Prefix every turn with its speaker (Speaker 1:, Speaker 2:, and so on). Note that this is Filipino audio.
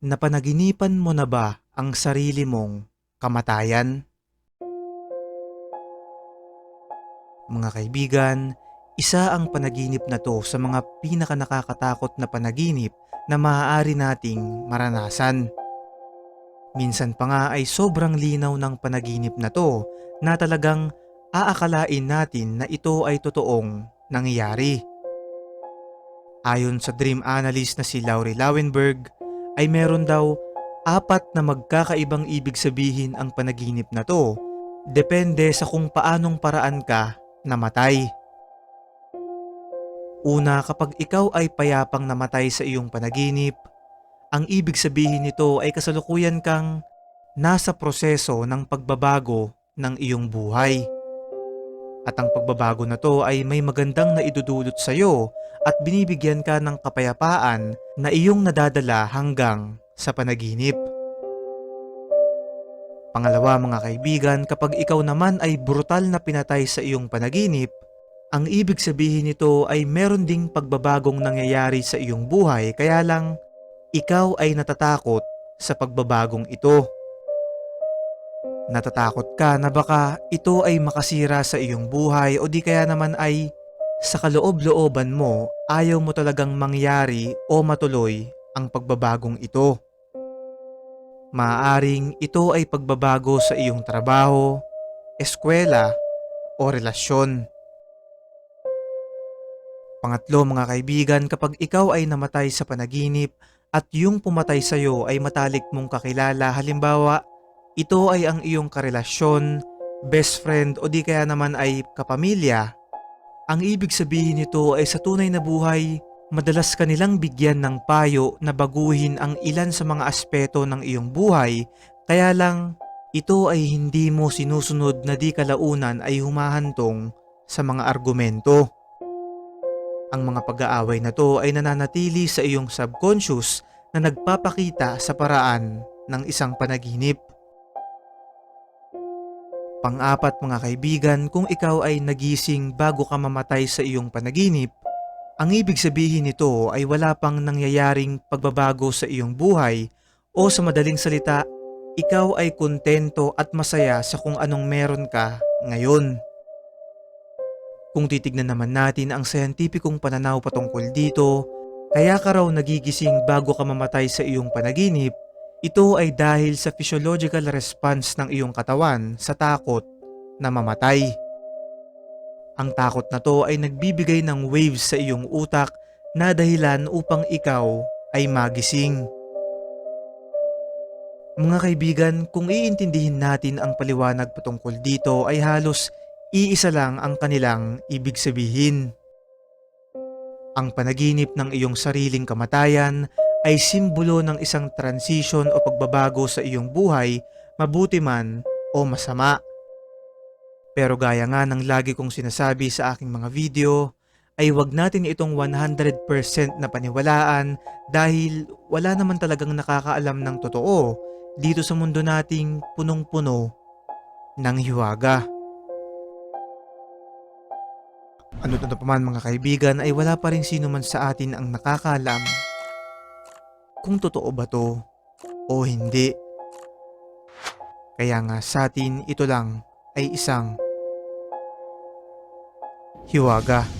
Speaker 1: Napanaginipan mo na ba ang sarili mong kamatayan? Mga kaibigan, isa ang panaginip na to sa mga pinaka nakakatakot na panaginip na maaari nating maranasan. Minsan pa nga ay sobrang linaw ng panaginip na to na talagang aakalain natin na ito ay totoong nangyayari. Ayon sa dream analyst na si Laurie Lauenberg, ay meron daw apat na magkakaibang ibig sabihin ang panaginip na to. Depende sa kung paanong paraan ka namatay. Una, kapag ikaw ay payapang namatay sa iyong panaginip, ang ibig sabihin nito ay kasalukuyan kang nasa proseso ng pagbabago ng iyong buhay. At ang pagbabago na to ay may magandang naidudulot sa iyo at binibigyan ka ng kapayapaan na iyong nadadala hanggang sa panaginip. Pangalawa mga kaibigan, kapag ikaw naman ay brutal na pinatay sa iyong panaginip, ang ibig sabihin nito ay meron ding pagbabagong nangyayari sa iyong buhay kaya lang ikaw ay natatakot sa pagbabagong ito. Natatakot ka na baka ito ay makasira sa iyong buhay o di kaya naman ay sa kaloob-looban mo ayaw mo talagang mangyari o matuloy ang pagbabagong ito. Maaring ito ay pagbabago sa iyong trabaho, eskwela o relasyon. Pangatlo mga kaibigan, kapag ikaw ay namatay sa panaginip at yung pumatay sa iyo ay matalik mong kakilala, halimbawa, ito ay ang iyong karelasyon, best friend o di kaya naman ay kapamilya, ang ibig sabihin nito ay sa tunay na buhay, madalas kanilang bigyan ng payo na baguhin ang ilan sa mga aspeto ng iyong buhay, kaya lang ito ay hindi mo sinusunod na di kalaunan ay humahantong sa mga argumento. Ang mga pag-aaway na to ay nananatili sa iyong subconscious na nagpapakita sa paraan ng isang panaginip. Pang-apat mga kaibigan, kung ikaw ay nagising bago ka mamatay sa iyong panaginip, ang ibig sabihin nito ay wala pang nangyayaring pagbabago sa iyong buhay o sa madaling salita, ikaw ay kontento at masaya sa kung anong meron ka ngayon. Kung titignan naman natin ang scientificong pananaw patungkol dito, kaya ka raw nagigising bago ka mamatay sa iyong panaginip, ito ay dahil sa physiological response ng iyong katawan sa takot na mamatay. Ang takot na to ay nagbibigay ng waves sa iyong utak na dahilan upang ikaw ay magising. Mga kaibigan, kung iintindihin natin ang paliwanag patungkol dito ay halos iisa lang ang kanilang ibig sabihin. Ang panaginip ng iyong sariling kamatayan ay simbolo ng isang transition o pagbabago sa iyong buhay, mabuti man o masama. Pero gaya nga ng lagi kong sinasabi sa aking mga video, ay wag natin itong 100% na paniwalaan dahil wala naman talagang nakakaalam ng totoo dito sa mundo nating punong-puno ng hiwaga. Ano na pa man mga kaibigan ay wala pa rin sino man sa atin ang nakakaalam kung totoo ba to o hindi. Kaya nga sa atin ito lang ay isang hiwaga.